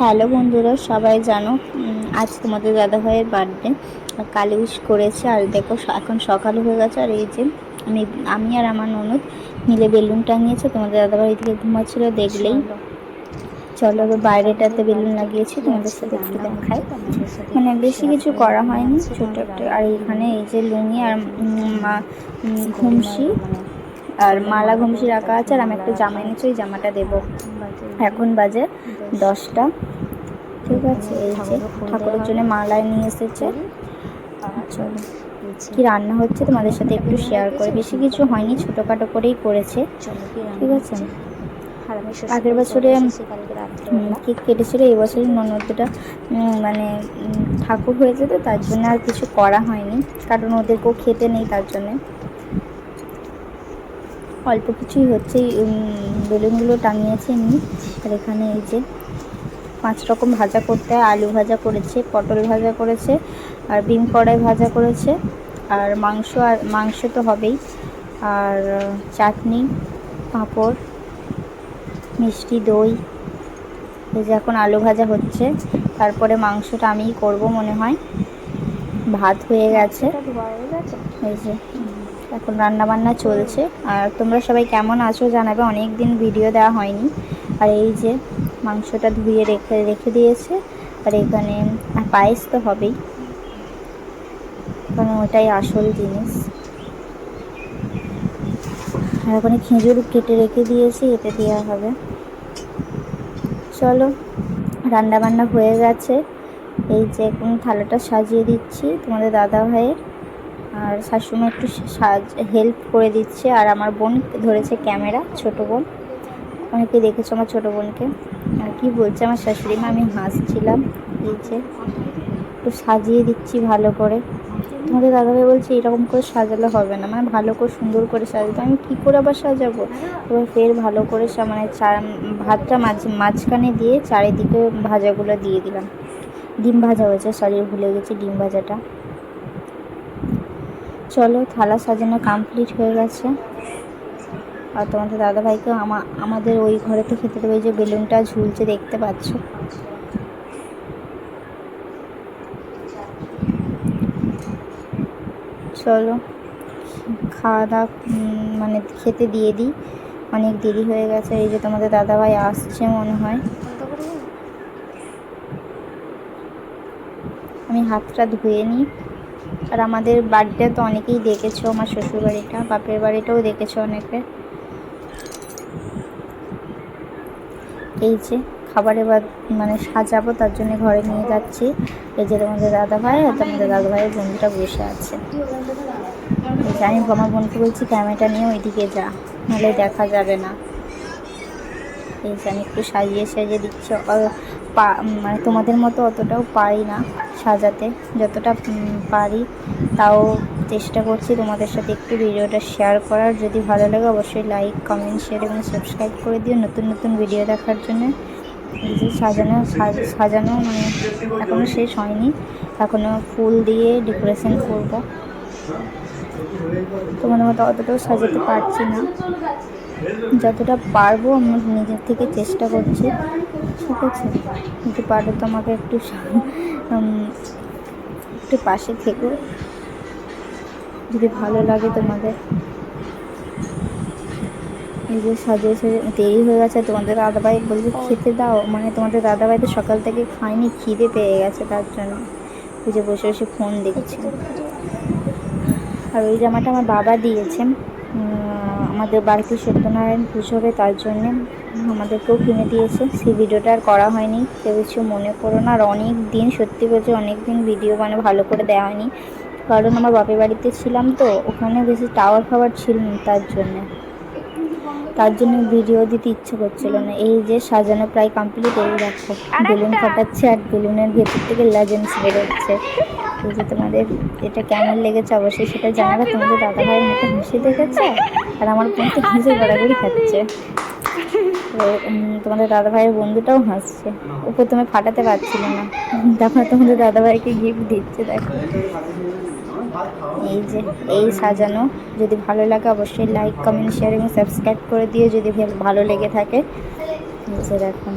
Hello বন্ধুরা সবাই জানো আজ তোমাদের দাদাভাইয়ের বার্থডে আর কালী উইশ করেছে আর দেখো এখন সকাল হয়ে গেছে আর এই যে আমি আমি আর আমার ননদ মিলে বেলুন টাঙিয়েছে তোমাদের দাদাভাই এদিকে ঘুমাচ্ছিল দেখলেই। চলো। এবার বাইরেটাতে বেলুন লাগিয়েছি তোমাদের সাথে একটু দেখাই। মানে বেশি কিছু করা হয়নি ছোট একটা আর এখানে এই যে লুঙ্গি আর মা ঘুমসি আর মালা ঘুমসি রাখা আছে আর আমি একটা জামা এনেছি ওই জামাটা দেবো। এখন বাজে দশটা। ঠিক আছে, এই যে ঠাকুরের জন্য মালায় নিয়ে এসেছে। চলো, কি রান্না হচ্ছে তোমাদের সাথে একটু শেয়ার করে। বেশি কিছু হয়নি, ছোটোখাটো করেই করেছে। ঠিক আছে। আগের বছরে কেক কেটেছিল? এই বছরে ননদটা মানে ঠাকুর হয়েছে তো, তার জন্য আর কিছু করা হয়নি। কারণ ওদেরকেও খেতে নেই তার জন্যে। অল্প কিছুই হচ্ছে বেলুনগুলো টাঙিয়েছে এমনি আর এখানে এই যে পাঁচ রকম ভাজা করতে হয় আলু ভাজা করেছে পটল ভাজা করেছে আর বিম কড়াই ভাজা করেছে আর মাংস আর মাংস তো হবেই। আর চাটনি পাঁপড় মিষ্টি দই এই যে এখন আলু ভাজা হচ্ছে। তারপরে মাংসটা আমিই করব মনে হয়। ভাত হয়ে গেছে? এই যে এখন রান্না বান্না চলছে। আর তোমরা সবাই কেমন আছো জানাবে অনেক দিন ভিডিও দেওয়া হয়নি। আর এই যে মাংসটা ধুয়ে রেখে রেখে দিয়েছে। আর এখানে পায়েস তো হবেই। কারণ ওটাই আসল জিনিস। আর ওখানে খেজুর কেটে রেখে দিয়েছি, এতে দেওয়া হবে। চলো রান্না বান্না হয়ে গেছে। এই যে এখন থালাটা সাজিয়ে দিচ্ছি তোমাদের দাদা ভাইয়ের আর শাশুড়ি একটু সাজ হেল্প করে দিচ্ছে। আর আমার বোন ধরেছে ক্যামেরা ছোট বোন। অনেকে দেখেছ আমার ছোটো বোনকে। আর কি বলছে আমার শাশুড়ি মা? আমি হাসছিলাম। যে একটু সাজিয়ে দিচ্ছি ভালো করে। তোমাদের দাদাভাই বলছে এরকম করে সাজালে হবে না। মানে ভালো করে সুন্দর করে সাজাতে। আমি কী করে আবার সাজাবো? এবার ফের ভালো করে মানে চার, ভাতটা মাঝ, মাঝখানে দিয়ে চারিদিকে ভাজাগুলো দিয়ে দিলাম। ডিম ভাজা হয়েছে সরি ভুলে গেছি ডিম ভাজাটা। চলো, থালা সাজানো কমপ্লিট হয়ে গেছে। আর তোমাদের দাদাভাইকে আমা, আমাদের ওই ঘরেতে খেতে দেবে যে বেলুনটা ঝুলছে, দেখতে পাচ্ছ? চলো খাওয়া দাওয়া মানে খেতে দিয়ে দিই। অনেক দেরি হয়ে গেছে, এই যে তোমাদের দাদাভাই আসছে মনে হয়। আমি হাতটা ধুয়ে নিই। আর আমাদের বাড়িটা তো অনেকেই দেখেছ, আমার শ্বশুর বাড়িটা বাপের বাড়িটাও দেখেছ অনেকে। এই যে খাবার এবার মানে সাজাবো, তার জন্য ঘরে নিয়ে যাচ্ছি। এই যে তোমাদের দাদা ভাই আর তোমাদের দাদা ভাইয়ের বন্ধুটা বসে আছে। আমি আমার বোনকে বলছি, ক্যামেরাটা নিয়ে ওইদিকে যা, নাহলে দেখা যাবে না। এই যে আমি একটু সাজিয়ে সাজিয়ে দিচ্ছি। পা- মানে তোমাদের মতো অতটাও পারি না সাজাতে। যতটা পারি তাও চেষ্টা করছি তোমাদের সাথে একটু ভিডিওটা শেয়ার করার। যদি ভালো লাগে অবশ্যই লাইক কমেন্ট শেয়ার এবং সাবস্ক্রাইব করে দিও নতুন নতুন ভিডিও দেখার জন্য। যে সাজানো সাজ- সাজানো মানে এখনও শেষ হয়নি। এখনও ফুল দিয়ে ডেকোরেশন করব। তোমাদের মতো অতটাও সাজাতে পারছি না। যতটা পারব আমি নিজের থেকে চেষ্টা করছি। ঠিক আছে? যদি পারো তো আমাকে একটু একটু পাশে থেকো। যদি ভালো লাগে তোমাদের। এই যে সাজিয়ে সাজিয়ে দেরি হয়ে গেছে তোমাদের দাদাভাই বলছে খেতে দাও। মানে তোমাদের দাদাভাই তো সকাল থেকে খায়নি খিদে পেয়ে গেছে তার জন্য। যে বসে বসে ফোন দেখছে। আর ওই জামাটা আমার বাবা দিয়েছেন উম, আমাদের বাড়িতে সত্যনারায়ণ পুজো হবে তার জন্যে আমাদেরকেও কিনে দিয়েছে। সেই ভিডিওটা আর করা হয়নি কেউ কিছু মনে করো না। আর অনেক দিন সত্যি বলছি অনেক দিন ভিডিও মানে ভালো করে দেওয়া হয়নি। কারণ আমার বাপের বাড়িতে ছিলাম তো ওখানে বেশি টাওয়ার ফাওয়ার ছিল না তার জন্যে। তার জন্য ভিডিও দিতে ইচ্ছে করছিল না। এই যে সাজানো প্রায় কমপ্লিট এই দেখো বেলুন ফাটাচ্ছে আর বেলুনের ভেতর থেকে লেজেন্স বেরোচ্ছে। যে তোমাদের এটা কেমন লেগেছে অবশ্যই সেটা জানাবে। তোমাদের দাদা ভাইয়ের মতো হাসি দেখেছে আর আমার বোন তো হাসি গড়াগড়ি খাচ্ছে। তোমাদের দাদা ভাইয়ের বন্ধুটাও হাসছে। ও প্রথমে ফাটাতে পারছিল না। তারপর তোমাদের দাদা ভাইকে গিফট দিচ্ছে, দেখো। এই যে, এই সাজানো। যদি ভালো লাগে অবশ্যই লাইক কমেন্ট শেয়ার এবং সাবস্ক্রাইব করে দিও। যদি ভালো লেগে থাকে নিচে দেখো।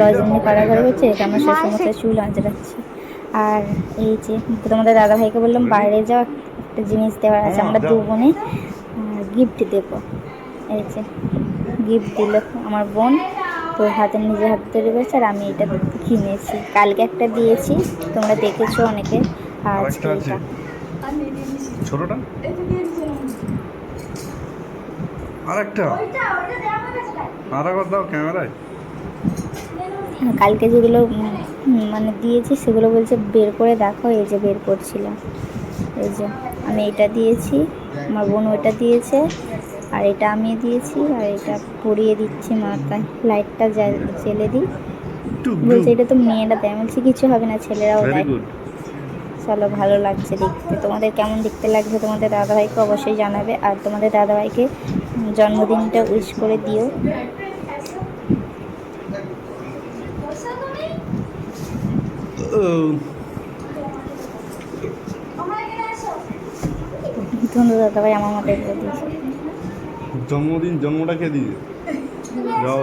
লজেন্নি কারাগারে হচ্ছে, এটা আমার শ্বশুরমশাই চুল আঁচড়াচ্ছে। আর এই যে তোমাদের দাদা ভাইকে বললাম বাইরে যাও একটা জিনিস দেওয়ার আছে আমরা দু বোনে গিফট দেবো। এই যে গিফট দিল আমার বোন তো হাতে নিজে হাতে তৈরি করেছে আর আমি এটা কিনেছি। কালকে একটা দিয়েছি তোমরা দেখেছ অনেকে আজকে আরেকটা আছে। এটা। ছোটটা? আর একটা আর দাও ক্যামেরায়। কালকে যেগুলো মানে দিয়েছি সেগুলো বলছে বের করে দেখো এই যে বের করছিলাম এই যে আমি এটা দিয়েছি আমার বোন ওইটা দিয়েছে আর এটা আমি দিয়েছি আর এটা পরিয়ে দিচ্ছি মাথায় লাইটটা জেলে দিই। বলছে এটা তো মেয়েরা দেয়। বলছি কিছু হবে না ছেলেরাও দেয়। চলো ভালো লাগছে দেখতে। তোমাদের কেমন দেখতে লাগছে? তোমাদের দাদাভাইকে অবশ্যই জানাবে। আর তোমাদের দাদাভাইকে জন্মদিনটা উইশ করে দিও। তোমাদের দাদাভাই আমার জন্মদিন জন্মটা কে দিয়ে যাও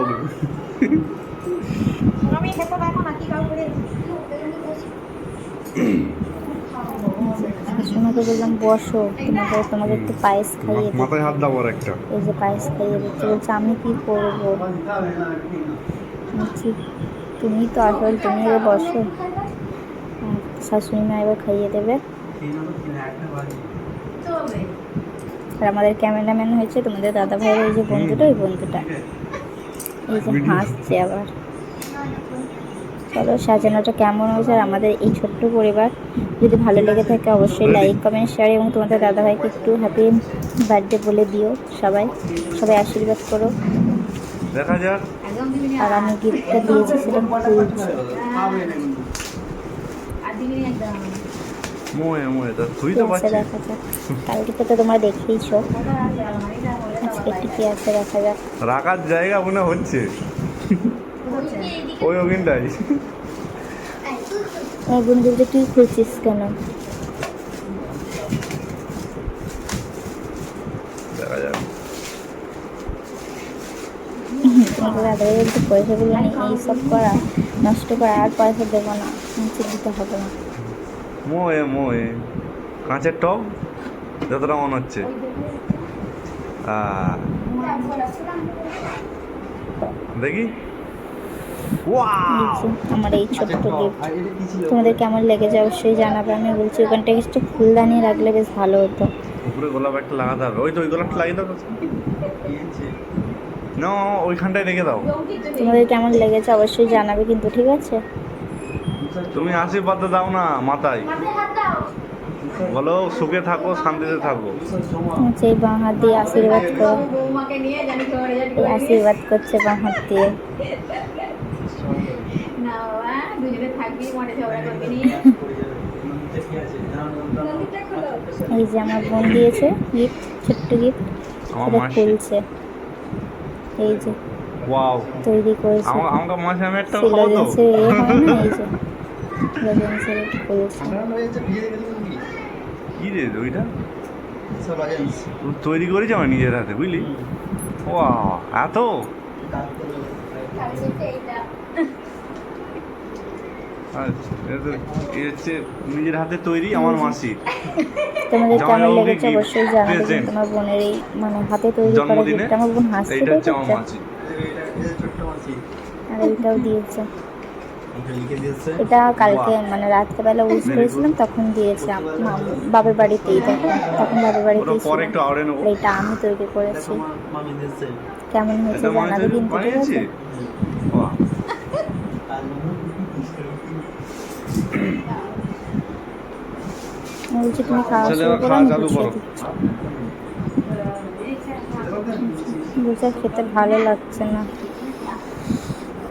সোনাকে বললাম বসো তোমাদের তোমাদের একটু পায়েস খাইয়ে দিই। মাথায় হাত দাও একটা। এই যে পায়েস খাইয়ে দিচ্ছে বলছে আমি কি করব? তুমি তো আসল তুমি বসো। শাশুড়ি মা এবার খাইয়ে দেবে। আর আমাদের ক্যামেরাম্যান হয়েছে তোমাদের দাদা ভাইয়ের ওই যে বন্ধুটা ওই বন্ধুটা। এই যে হাসছে আবার। চলো সাজানোটা কেমন হয়েছে আর আমাদের এই ছোট্ট পরিবার। যদি ভালো লেগে থাকে অবশ্যই লাইক কমেন্ট শেয়ার এবং তোমাদের দাদাভাইকে একটু হ্যাপি বার্থডে বলে দিও সবাই। সবাই আশীর্বাদ করো। দেখা যাক। আর আমি গিফটটা দিয়েছি সেটা মোয়ে মোয়ে তা তুই তো পাচ্ছিস। কালকে তো তোমরা দেখেইছো। আজকে কি আছে দেখা যাক। রাখার জায়গা মনে হচ্ছে। ওই ওখানটাই। আমার বোন বলছে তুই খুলছিস কেন? দেখা যাক। নেই এইসব করা? নষ্ট করা আর পয়সা দেবো না নিচে দিতে হবে না। মোয়ে মোয়ে। কাঁচের টপ যতটা মনে হচ্ছে। দেখি। আমার এই ছোট্ট গিফট তোমাদের কেমন লেগেছে? অবশ্যই জানাবে। আমি বলছি ওখানটা কিছু ফুলদানি রাখলে বেশ ভালো হতো। উপরে গোলাপ একটা লাগাতে হবে। ওই তো ওই গোলাপটা লাগিয়ে দাও না ওইখানটায় রেখে দাও। তোমাদের কেমন লেগেছে অবশ্যই জানাবে কিন্তু ঠিক আছে? তুমি আশীর্বাদ দাও না মাথায়। বলো সুখে থাকো শান্তিতে থাকো। হচ্ছে এই বাঁ হাত দিয়ে আশীর্বাদ করো। আশীর্বাদ করছে বাঁ হাত দিয়ে। এই যে আমার বোন দিয়েছে গিফট ছোট্ট গিফট আমার সেটা খুলছে। এই যে ওয়াও। তৈরি করেছে। আমাকে খাব তো হয় না? এই যে সিলোজেন্সের এটা কি? রে ওইটা? তৈরি করেছি আমার নিজের হাতে বুঝলি? ওয়া এত আচ্ছা এ তো এ হচ্ছে নিজের হাতে তৈরি আমার মাসি। তোমাদের কেমন লেগেছে? অবশ্যই জানাবে তোমার বোনের এই মানে হাতে তৈরি করা গিফট আমার বোন হাসছে এইটা হচ্ছে আমার মাসি। আর এইটাও দিয়েছে। এটা কালকে মানে রাত্রেবেলা করেছিলাম তখন দিয়েছে বাবার বাড়িতেই তখন তখন বাবার আর এটা আমি তৈরি করেছি। কেমন হয়েছে এটা মানে জানাবে কিন্তু ঠিক আছে বাহ। আমি বলছি তুমি খাওয়া শুরু করো আমি গুছিয়ে খেতে ভালো লাগছে না।